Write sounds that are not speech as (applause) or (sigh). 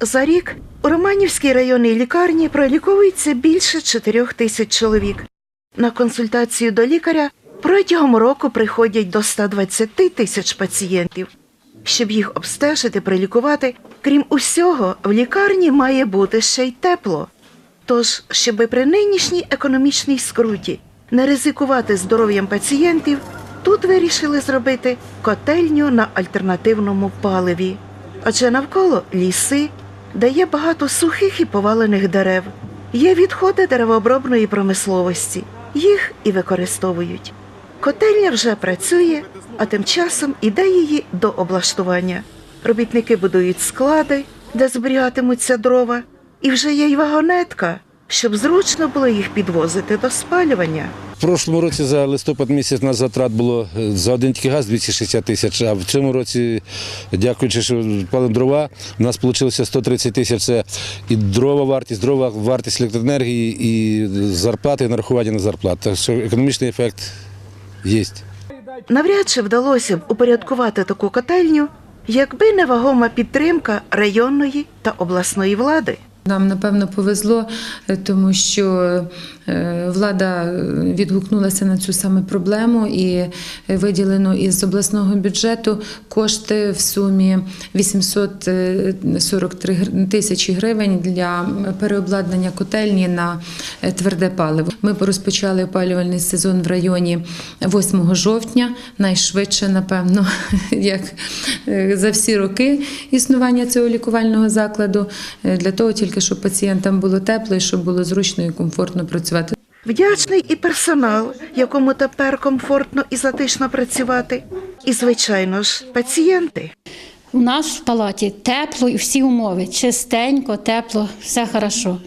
За рік у Романівській районній лікарні проліковується більше 4 тисяч чоловік. На консультацію до лікаря протягом року приходять до 120 тисяч пацієнтів. Щоб їх обстежити, прилікувати, крім усього, в лікарні має бути ще й тепло. Тож, щоби при нинішній економічній скруті не ризикувати здоров'ям пацієнтів, тут вирішили зробити котельню на альтернативному паливі. Адже навколо ліси, де є багато сухих і повалених дерев, є відходи деревообробної промисловості, їх і використовують. Котельня вже працює, а тим часом іде її до облаштування. Робітники будують склади, де зберігатимуться дрова, і вже є й вагонетка, щоб зручно було їх підвозити до спалювання. В прошлому році за листопад місяць нас затрат було е, за один тільки газ 260 тисяч, а в цьому році, дякуючи, що палим дрова, у нас вийшло 130 тисяч. Це і дрова вартість, дрова вартість електроенергії, і зарплати, і нарахування на зарплату. Так що економічний ефект є. Навряд чи вдалося б упорядкувати таку котельню, якби не вагома підтримка районної та обласної влади. Нам напевно повезло, е, тому що е, влада е, відгукнулася на цю саме проблему і виділено із обласного бюджету кошти в сумі 843 тисячі гривень для переобладнання котельні на тверде паливо. Ми розпочали опалювальний сезон в районі 8 жовтня, найшвидше, напевно, (laughs) як за всі роки існування цього лікувального закладу, для того тільки, щоб пацієнтам було тепло і щоб було зручно і комфортно працювати. Вдячний і персонал, якому тепер комфортно і затишно працювати. І, звичайно ж, пацієнти. У нас в палаті тепло і всі умови. Чистенько, тепло, все хорошо.